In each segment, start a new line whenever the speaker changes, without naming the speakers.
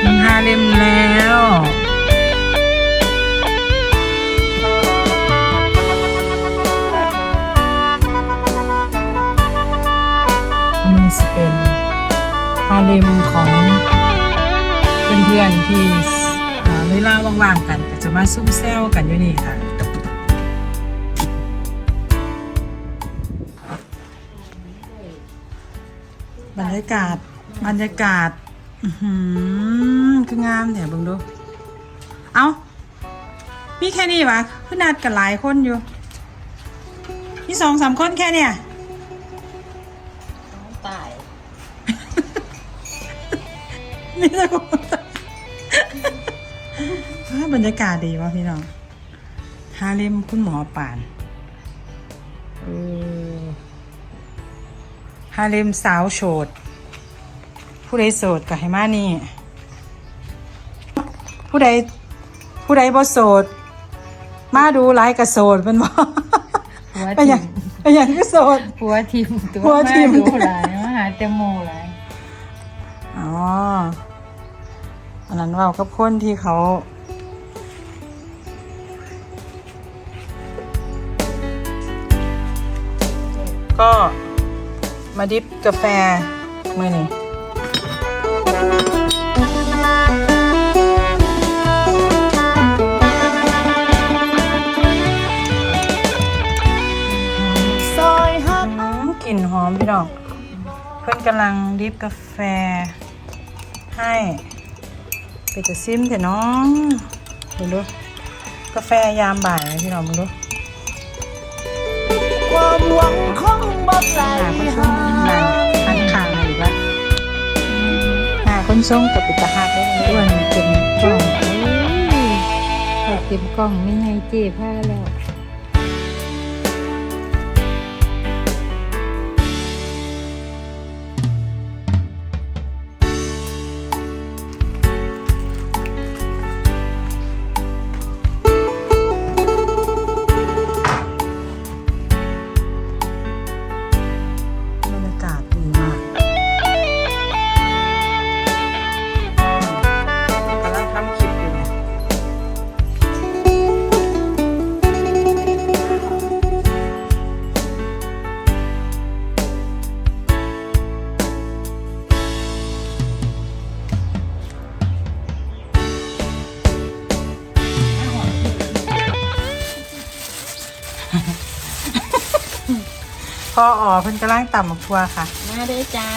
ถึงฮาเลมแล้วนี่จะเป็นฮาเลมของเพื่อนๆที่เวลาว่างๆกันก็จะมาซุ่มแซวกันอยู่นี่ค่ะบรรยากาศ บรรยากาศ อือหือคืองามเนี่ยเบิ่งดู เอามีแค่นี้วะคือนัดกันหลายคนอยู่ มีสองสามคนแค่เนี่ย
ตาย
นี่นะคุณบรรยากาศดีวะพี่น้องฮาเลมคุณหมอป่านเออฮาเลมสาวโสด ผู้ใดโสดก็ให้มานี่ ผู้ใดผู้ใดบ่โสด มาดูไลฟ์กับโสดเป็นบ่
หัว
ไป
ทิ
ยัง
ม
ไปยังก็โสด
หัวทิมตัว
หัวทิ่ม
มาดูหลายมาหาแตงโมหลาย
อ๋ออันนั้นเว่ากับคนที่เขา ก็มาดิฟกาแฟมือนี่ กำลังดิฟกาแฟ ให้ไปจะซิมเถอะน้องดูดูกาแฟยามบ่ายนะพี่น้องมึงดู
ความหวังของบ่ไกล
หาคนส่งนั่นข้างทางหรือว่าหาคนส่งกับปิตาหักได้ไหม
อ้วนเต็มกล้องเอ้ยพอเต็มกล้องไม่ไงเจ๊ผ้าแล้ว
ออ๋อเพิ่นกำลังตำบักทั่วค่ะ
มาเด้อจ้า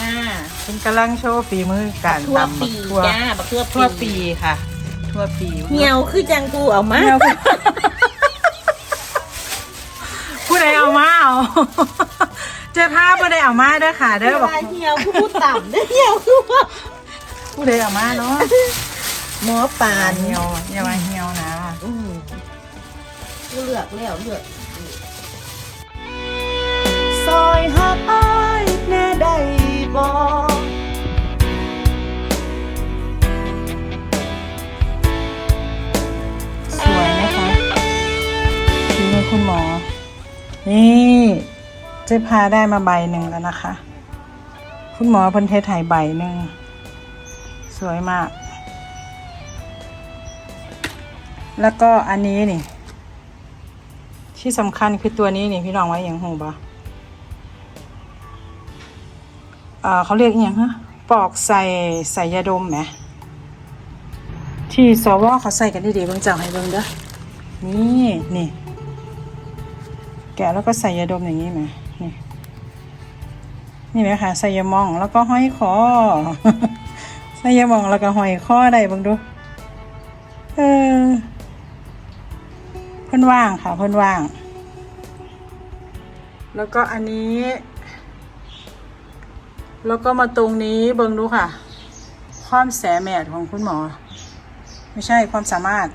เพิ่นกำลังโชว์ฝีมือการ
ทั่ว
ตำบั
ปี
กทั่ว
จ้าบักทั่ว
ทั่วปีค่ะ ทั่วปี
เหี่ยวคือจังกูเอามา
เหี่ยวคือผู้ใดเอามาเอาเจ้าภาพผู้ใดเอามาเด้อค่ะ เด้อบอก
เหี่ยวคือพูดต่ำเด้อเหี่ยวคือว่า
ผู้ใดเอามาเนาะ
หมอปาน
เหี่ยวอย่ามาเหี่ยวนะ
อืมกูเลือกแล้วเลือก
ซอยหักอ้ายแน่ได้บ่
สวยนะคะฝีมือคุณหมอ นี่เจ๊พาได้มาใบหนึ่งแล้วนะคะ คุณหมอเพันเทศไทยใบหนึ่ง สวยมาก แล้วก็อันนี้นี่ที่สำคัญคือตัวนี้นี่พี่น้องไว้อย่างหูปะ เขาเรียกอย่างฮะปอกใส่ใส่ยาดมไหมที่สวเขาใส่กันดีๆเบิ่งเจ้าให้เบิ่งเด้อนี่นี่แกะแล้วก็ใส่ยาดมอย่างนี้ไหมนี่นี่ไหมคะใส่ยามองแล้วก็ห้อยคอใส่ยามองแล้วก็ห้อยคอได้เบิ่งดูเออเพิ่นว่างค่ะเพิ่นว่าง แล้วก็อันนี้ แล้วก็มาตรงนี้เบิ่งดูค่ะ ความแสแมดของคุณหมอ ไม่ใช่ความสามารถ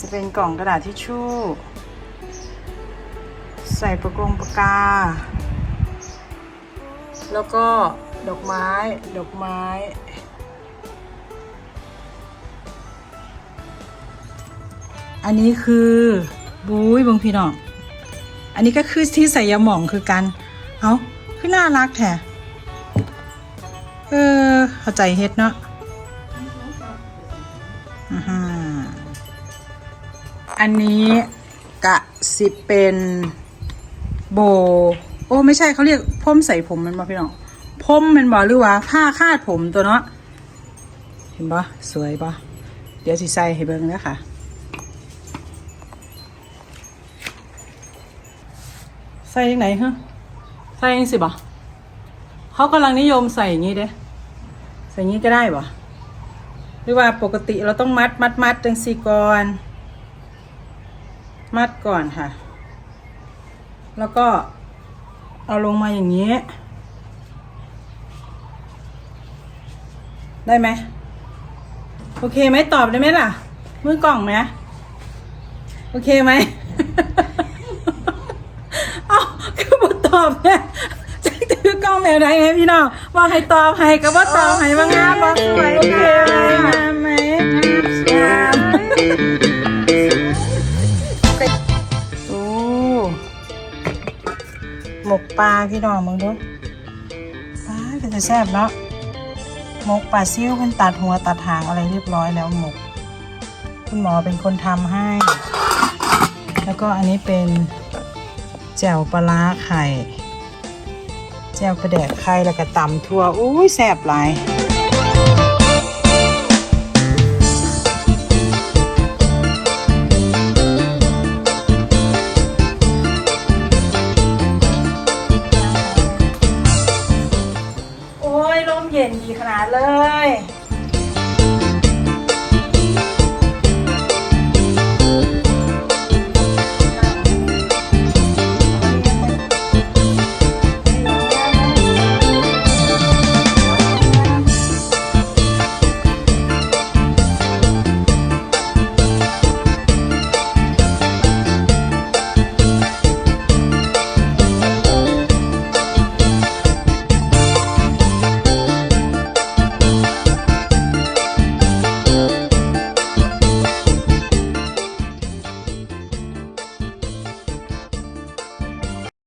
จะเป็นกล่องกระดาษทิชชู่ ใส่ประกงปากกา แล้วก็ดอกไม้ ดอกไม้อันนี้คือบุ้ยเบงพี่น้อง อันนี้ก็คือที่ใส่ยาหม่องคือกัน เอ้า คือน่ารักแท้เออเข้าใจเฮ็ดเนาะอันนี้กะสิเป็นโบ โอ้ไม่ใช่เขาเรียกพ่มใส่ผมมันบ่พี่น้องพ่มมันบ่หรือว่าผ้าคาดผมตัวเนาะเห็นปะสวยปะเดี๋ยวสิใส่ให้เบิ่งนะค่ะใส่ยังไหนฮะ ส่ยังสิบ่เขากำลังนิยมใส่อย่างนี้เด้ใส่อย่างนี้ก็ได้บ่หรือว่าปกติเราต้องมัดมัดมัดจังสีก่อนมัดก่อนค่ะ แล้วก็เอาลงมาอย่างนี้ ได้ไหมโอเคไหมตอบได้ไหมล่ะ มือกล่องไหมโอเคไหม เอาคือ อบเนี่ยจะถือกล้องแบบไหนไงพี่น้องว่าให้ตอบให้กับว่าตอบให้บ้างงามบ้าสวยโอเคไหมงามไหมงามโอ้หมกปลาพี่น้องมึงดูปลาก็จะแซ่บเนาะหมกปลาซิ่วคุณตัดหัวตัดหางอะไรเรียบร้อยแล้วหมก คุณหมอเป็นคนทำให้ แล้วก็อันนี้เป็น แจ่วปลาไข่ แจ่วกระแดกไข่แล้วก็ตำทั่วอุ้ยแซ่บหลายโอ้ยลมเย็นดีขนาดเลย